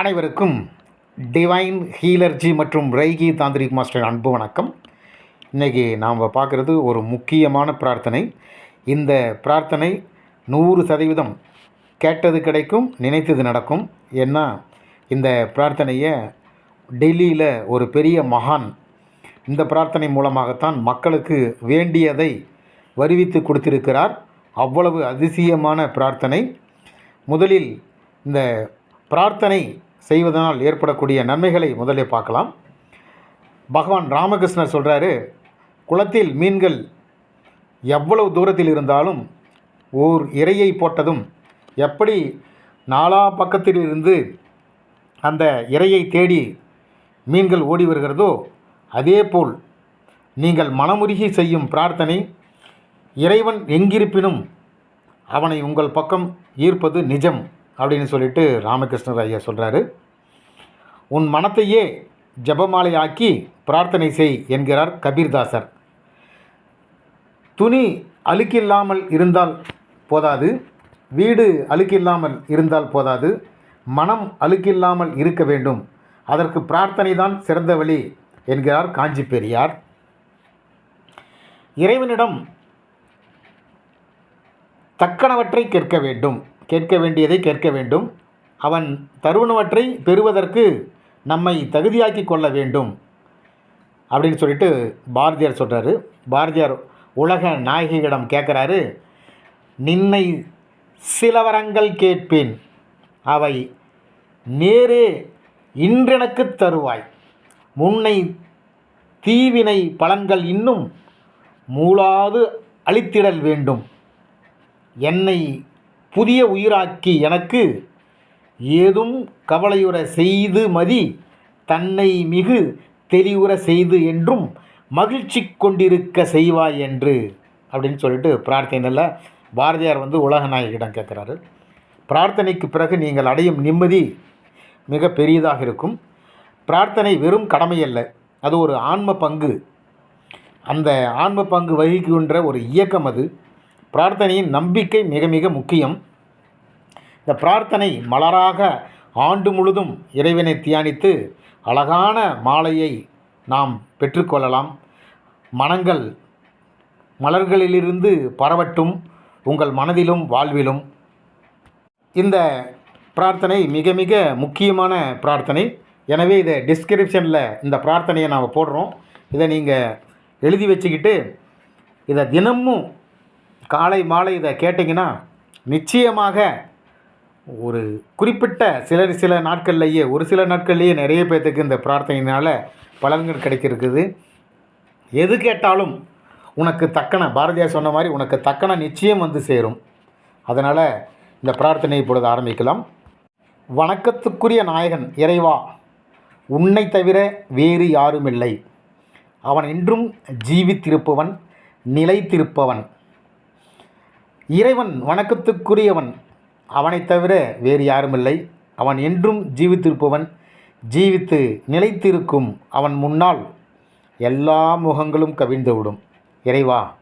அனைவருக்கும் டிவைன் ஹீலர்ஜி மற்றும் ரைகி தாந்திரிக் மாஸ்டர் அன்பு வணக்கம். இன்றைக்கி நாம் பார்க்குறது ஒரு முக்கியமான பிரார்த்தனை. இந்த பிரார்த்தனை நூறு சதவீதம் கேட்டது கிடைக்கும் நினைத்தது நடக்கும். ஏன்னா இந்த பிரார்த்தனையை டெல்லியில் ஒரு பெரிய மகான் இந்த பிரார்த்தனை மூலமாகத்தான் மக்களுக்கு வேண்டியதை வருவித்து கொடுத்திருக்கிறார். அவ்வளவு அதிசயமான பிரார்த்தனை. முதலில் இந்த பிரார்த்தனை செய்வதனால் ஏற்படக்கூடிய நன்மைகளை முதலே பார்க்கலாம். பகவான் ராமகிருஷ்ணர் சொல்கிறாரு குளத்தில் மீன்கள் எவ்வளவு தூரத்தில் இருந்தாலும் ஓர் இரையை போட்டதும் எப்படி நாலா பக்கத்தில் இருந்து அந்த இரையை தேடி மீன்கள் ஓடி வருகிறதோ அதேபோல் நீங்கள் மனமுருகி செய்யும் பிரார்த்தனை இறைவன் எங்கிருப்பினும் அவனை உங்கள் பக்கம் ஈர்ப்பது நிஜம். அப்படின்னு சொல்லிட்டு ராமகிருஷ்ணர் ஐயா சொல்கிறாரு உன் மனத்தையே ஜபமாலை ஆக்கி பிரார்த்தனை செய் என்கிறார் கபீர்தாசர். துணி அழுக்கில்லாமல் இருந்தால் போதாது வீடு அழுக்கில்லாமல் இருந்தால் போதாது மனம் அழுக்கில்லாமல் இருக்க வேண்டும் அதற்கு பிரார்த்தனை தான் சிறந்த வழி என்கிறார் காஞ்சி பெரியார். இறைவனிடம் தக்கனவற்றை கேட்க வேண்டும் கேட்க வேண்டியதை கேட்க வேண்டும். அவன் தருவனவற்றை பெறுவதற்கு நம்மை தகுதியாக்கி கொள்ள வேண்டும். அப்படின்னு சொல்லிட்டு பாரதியார் சொல்கிறாரு பாரதியார் உலக நாயகியிடம் கேட்குறாரு நின்னை சிலவரங்கள் கேட்பேன். அவை நேரே இன்றெனக்கு தருவாய். முன்னை தீவினை பலன்கள் இன்னும் மூளாது அழித்திடல் வேண்டும். என்னை புதிய உயிராக்கி எனக்கு ஏதும் கவலையுற செய்து மதி தன்னை மிகு தெளிவுற செய்து என்றும் மகிழ்ச்சி கொண்டிருக்க செய்வாய் என்று. அப்படின்னு சொல்லிட்டு பிரார்த்தனையில் பாரதியார் வந்து உலகநாயகிடம் கேட்குறாரு. பிரார்த்தனைக்கு பிறகு நீங்கள் அடையும் நிம்மதி மிக பெரியதாக இருக்கும். பிரார்த்தனை வெறும் கடமை அல்ல அது ஒரு ஆன்ம பங்கு. அந்த ஆன்ம பங்கு வகிக்கின்ற ஒரு இயக்கம் அது. பிரார்த்தனையின் நம்பிக்கை மிக மிக முக்கியம். இந்த பிரார்த்தனை மலராக ஆண்டு முழுதும் இறைவனை தியானித்து அழகான மாலையை நாம் பெற்றுக்கொள்ளலாம் மனங்கள் மலர்களிலிருந்து பரவட்டும் உங்கள் மனதிலும் வாழ்விலும். இந்த பிரார்த்தனை மிக மிக முக்கியமான பிரார்த்தனை. எனவே இதை டிஸ்கிரிப்ஷனில் இந்த பிரார்த்தனையை நாம் போடுறோம். இதை நீங்கள் எழுதி வச்சுக்கிட்டு இதை தினமும் காலை மாலை இதை கேட்டிங்கன்னா நிச்சயமாக ஒரு குறிப்பிட்ட சிலர் சில நாட்கள்லேயே ஒரு சில நாட்கள்லேயே நிறைய பேர்த்துக்கு இந்த பிரார்த்தனையினால் பலன்கள் கிடைக்கிருக்குது. எது கேட்டாலும் உனக்கு தக்கன பாரதியார் சொன்ன மாதிரி உனக்கு தக்கன நிச்சயம் வந்து சேரும். அதனால் இந்த பிரார்த்தனை இப்பொழுது ஆரம்பிக்கலாம். வணக்கத்துக்குரிய நாயகன் இறைவா உன்னை தவிர வேறு யாருமில்லை. அவன் என்றும் ஜீவித்திருப்பவன் நிலைத்திருப்பவன். இறைவன் வணக்கத்துக்குரியவன். அவனைத் தவிர வேறு யாருமில்லை. அவன் என்றும் ஜீவித்திருப்பவன் ஜீவித்து நிலைத்திருக்கும் அவன் முன்னால் எல்லா முகங்களும் கவிழ்ந்துவிடும். இறைவா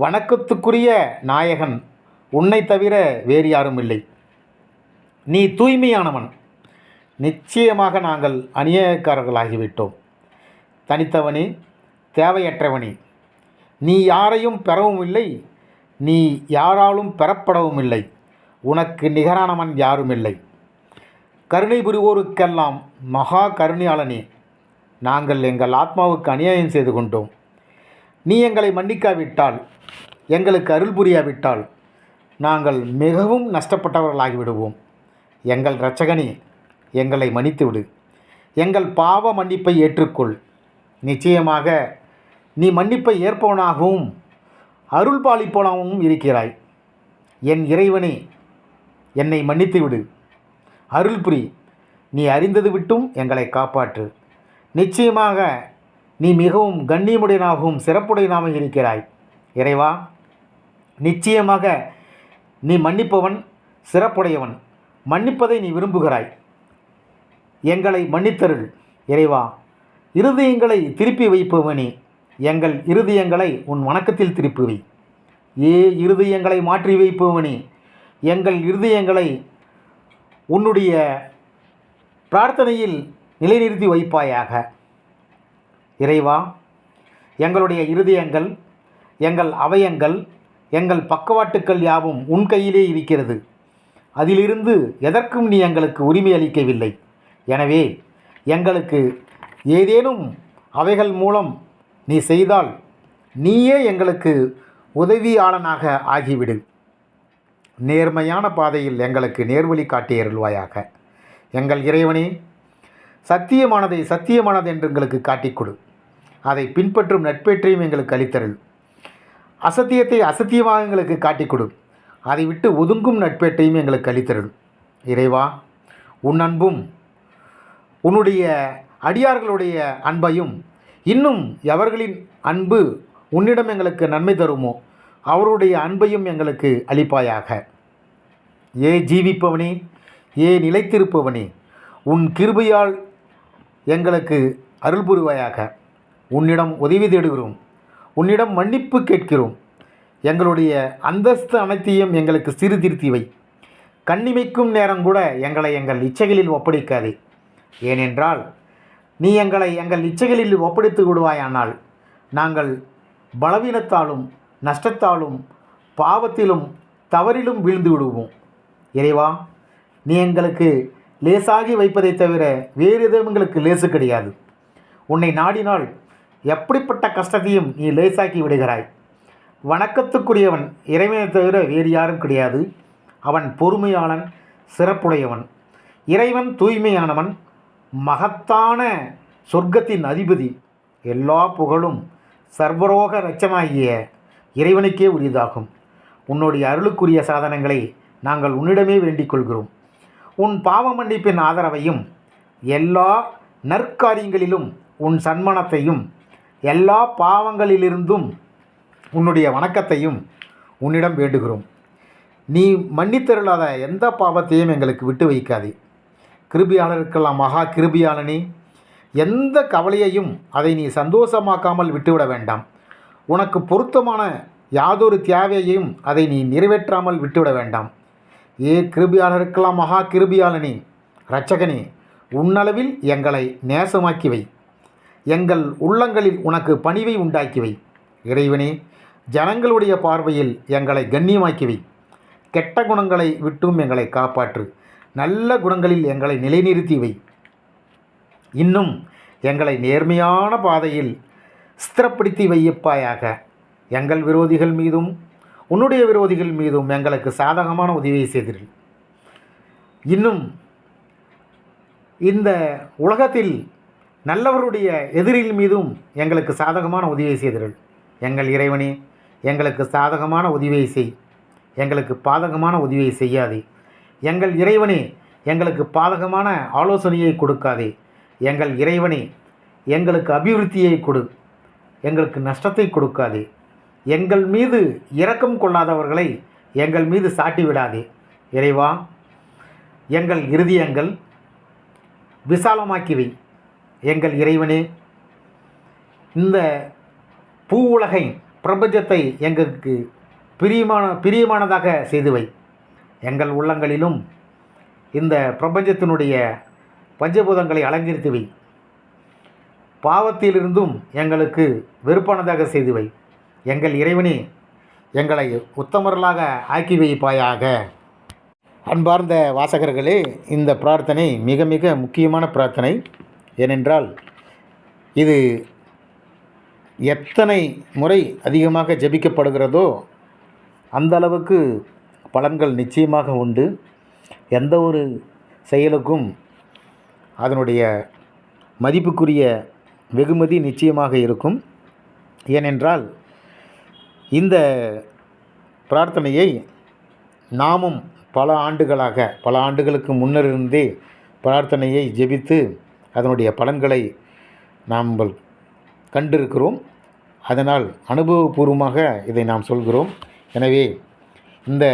வணக்கத்துக்குரிய நாயகன் உன்னை தவிர வேறு யாரும் இல்லை நீ தூய்மையானவன். நிச்சயமாக நாங்கள் அநியாயக்காரர்களாகிவிட்டோம் தனித்தவனே தேவையற்றவனே. நீ யாரையும் பெறவும் இல்லை நீ யாராலும் பெறப்படவும் இல்லை. உனக்கு நிகரானவன் யாரும் இல்லை கருணை புரிவோருக்கெல்லாம் மகா கருணையாளனே. நாங்கள் எங்கள் ஆத்மாவுக்கு அநியாயம் செய்து கொண்டோம். நீ எங்களை மன்னிக்காவிட்டால் எங்களுக்கு அருள் புரியாவிட்டால் நாங்கள் மிகவும் நஷ்டப்பட்டவர்களாகிவிடுவோம். எங்கள் இரட்சகனே எங்களை மன்னித்து விடு எங்கள் பாவ மன்னிப்பை ஏற்றுக்கொள். நிச்சயமாக நீ மன்னிப்பை ஏற்பவனாகவும் அருள் பாலிப்பவனாகவும் இருக்கிறாய். என் இறைவனே என்னை மன்னித்து விடு அருள் புரி நீ அறிந்தது விட்டும் எங்களை காப்பாற்று. நிச்சயமாக நீ மிகவும் கண்ணியமுடையனாகவும் சிறப்புடையனாகவும் இருக்கிறாய். இறைவா நிச்சயமாக நீ மன்னிப்பவன் சிறப்புடையவன். மன்னிப்பதை நீ விரும்புகிறாய். எங்களை மன்னித்தருள். இறைவா இருதயங்களை திருப்பி வைப்பவனே. எங்கள் இருதயங்களை உன் வணக்கத்தில் திருப்புவி ஏ இருதயங்களை மாற்றி வைப்பவனே எங்கள் இருதயங்களை உன்னுடைய பிரார்த்தனையில் நிலைநிறுத்தி வைப்பாயாக. இறைவா எங்களுடைய இருதயங்கள் எங்கள் அவயங்கள் எங்கள் பக்கவாட்டுக்கள் யாவும் உன் கையிலே இருக்கிறது. அதிலிருந்து எதற்கும் நீ எங்களுக்கு உரிமை அளிக்கவில்லை. எனவே எங்களுக்கு ஏதேனும் அவைகள் மூலம் நீ செய்தால் நீயே எங்களுக்கு உதவியாளனாக ஆகிவிடு. நேர்மையான பாதையில் எங்களுக்கு நேர்வழி காட்டியருள்வாயாக எங்கள் இறைவனே சத்தியமானதை சத்தியமானது என்று எங்களுக்கு காட்டிக் கொடு. அதை பின்பற்றும் நட்பேற்றையும் எங்களுக்கு அளித்தருள். அசத்தியத்தை அசத்தியமாக எங்களுக்கு காட்டிக் கொடு. அதை விட்டு ஒதுங்கும் நட்பேற்றையும் எங்களுக்கு அளித்தருள். இறைவா உன் அன்பும் உன்னுடைய அடியார்களுடைய அன்பையும் இன்னும் எவர்களின் அன்பு உன்னிடம் எங்களுக்கு நன்மை தருமோ அவருடைய அன்பையும் எங்களுக்கு அளிப்பாயாக. ஏ ஜீவிப்பவனே ஏ நிலைத்திருப்பவனே உன் கிருபையால் எங்களுக்கு அருள் புரிவாயாக. உன்னிடம் உதவி தேடுகிறோம் உன்னிடம் மன்னிப்பு கேட்கிறோம். எங்களுடைய அந்தஸ்து அனைத்தையும் எங்களுக்கு சீர்திருத்தி வை கண்ணிமைக்கும் நேரம் கூட எங்களை எங்கள் இச்சைகளில் ஒப்படைக்காதே. ஏனென்றால் நீ எங்களை எங்கள் இச்சைகளில் ஒப்படைத்து விடுவாயானால் நாங்கள் பலவீனத்தாலும் நஷ்டத்தாலும் பாவத்திலும் தவறிலும் வீழ்ந்து விடுவோம். இறைவா நீ எங்களுக்கு லேசாகி வைப்பதைத் தவிர வேறு எதுவும் எங்களுக்கு லேசு கிடையாது. உன்னை நாடினால் எப்படிப்பட்ட கஷ்டத்தையும் நீ லேசாக்கி விடுகிறாய். வணக்கத்துக்குரியவன் இறைவனை தவிர வேறு யாரும் கிடையாது. அவன் பொறுமையாளன் சிறப்புடையவன். இறைவன் தூய்மையானவன். மகத்தான சொர்க்கத்தின் அதிபதி. எல்லா புகழும் சர்வரோக ரச்சமாகிய இறைவனுக்கே உரியதாகும். உன்னுடைய அருளுக்குரிய சாதனங்களை நாங்கள் உன்னிடமே வேண்டிக் கொள்கிறோம். உன் பாவ மன்னிப்பின் ஆதரவையும் எல்லா நற்காரியங்களிலும் உன் சன்மனத்தையும் எல்லா பாவங்களிலிருந்தும் உன்னுடைய வணக்கத்தையும் உன்னிடம் வேண்டுகிறோம். நீ மன்னித்தருளாத எந்த பாவத்தையும் எங்களுக்கு விட்டு வைக்காதே. கிருபியாளருக்கெல்லாம் மகா கிருபியாளனே எந்த கவலையையும் அதை நீ சந்தோஷமாக்காமல் விட்டுவிட வேண்டாம். உனக்கு பொருத்தமான யாதொரு தேவையையும் அதை நீ நிறைவேற்றாமல் விட்டுவிட வேண்டாம். ஏ கிருபியாளருக்கெல்லாம் மகா கிருபியாளனே இரட்சகனே உன்னளவில் எங்களை நேசமாக்கி வை எங்கள் உள்ளங்களில் உனக்கு பணிவை உண்டாக்கி வை இறைவனே ஜனங்களுடைய பார்வையில் எங்களை கண்ணியமாக்கி வை கெட்ட குணங்களை விட்டும் எங்களை காப்பாற்று. நல்ல குணங்களில் எங்களை நிலைநிறுத்தி வை. இன்னும் எங்களை நேர்மையான பாதையில் ஸ்திரப்படுத்தி வையப்பாயாக. எங்கள் விரோதிகள் மீதும் உன்னுடைய விரோதிகள் மீதும் எங்களுக்கு சாதகமான உதவியை செய்தீர்கள். இன்னும் இந்த உலகத்தில் நல்லவருடைய எதிரில் மீதும் எங்களுக்கு சாதகமான உதவியை செய்தீர்கள். எங்கள் இறைவனே எங்களுக்கு சாதகமான உதவியை செய். எங்களுக்கு பாதகமான உதவியை செய்யாதே. எங்கள் இறைவனே எங்களுக்கு பாதகமான ஆலோசனையை கொடுக்காதே. எங்கள் இறைவனே எங்களுக்கு அபிவிருத்தியை கொடு. எங்களுக்கு நஷ்டத்தை கொடுக்காதே. எங்கள் மீது இரக்கம் கொள்ளாதவர்களை எங்கள் மீது சாட்டி விடாதே. இறைவா எங்கள் இருதயங்கள் விசாலமாக்கிவை. எங்கள் இறைவனே இந்த பூ உலகை பிரபஞ்சத்தை எங்களுக்கு பிரியமான பிரியமானதாக செய்துவை. எங்கள் உள்ளங்களிலும் இந்த பிரபஞ்சத்தினுடைய பஞ்சபூதங்களை அலங்கரித்துவை. பாவத்திலிருந்தும் எங்களுக்கு வெறுப்பானதாக செய்துவை. எங்கள் இறைவனே எங்களை உத்தமர்களாக ஆக்கி வைப்பாயாக அன்பார்ந்த வாசகர்களே இந்த பிரார்த்தனை மிக மிக முக்கியமான பிரார்த்தனை. ஏனென்றால் இது எத்தனை முறை அதிகமாக ஜெபிக்கப்படுகிறதோ அந்த அளவுக்கு பலன்கள் நிச்சயமாக உண்டு. எந்த ஒரு செயலுக்கும் அதனுடைய மதிப்புக்குரிய வெகுமதி நிச்சயமாக இருக்கும். ஏனென்றால் இந்த பிரார்த்தனையை நாமும் பல ஆண்டுகளாக பல ஆண்டுகளுக்கு முன்னிருந்தே பிரார்த்தனையை ஜெபித்து அதனுடைய பலன்களை நாம் கண்டிருக்கிறோம். அதனால் அனுபவபூர்வமாக இதை நாம் சொல்கிறோம். எனவே இந்த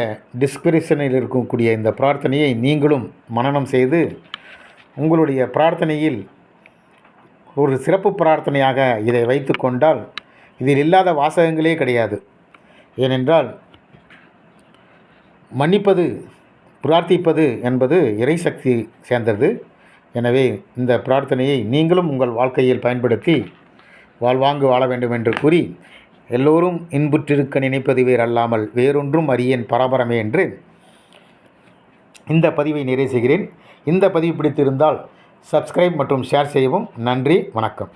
டிஸ்கிரிப்ஷனில் இருக்கக்கூடிய இந்த பிரார்த்தனையை நீங்களும் மனனம் செய்து உங்களுடைய பிரார்த்தனையில் ஒரு சிறப்பு பிரார்த்தனையாக இதை வைத்து கொண்டால் இதில் இல்லாத வாசகங்களே கிடையாது. ஏனென்றால் மன்னிப்பது பிரார்த்திப்பது என்பது இறைசக்தி சேர்ந்தது. எனவே இந்த பிரார்த்தனையை நீங்களும் உங்கள் வாழ்க்கையில் பயன்படுத்தி வாழ்வாங்கு வாழ வேண்டும் என்று கூறி எல்லோரும் இன்புற்றிருக்க நினைப்பது வேறு அல்லாமல் வேறொன்றும் அறியேன் பரபரமே என்று இந்த பதிவை நிறைவு செய்கிறேன். இந்த பதிவு பிடித்திருந்தால் சப்ஸ்கிரைப் மற்றும் ஷேர் செய்யவும் நன்றி வணக்கம்.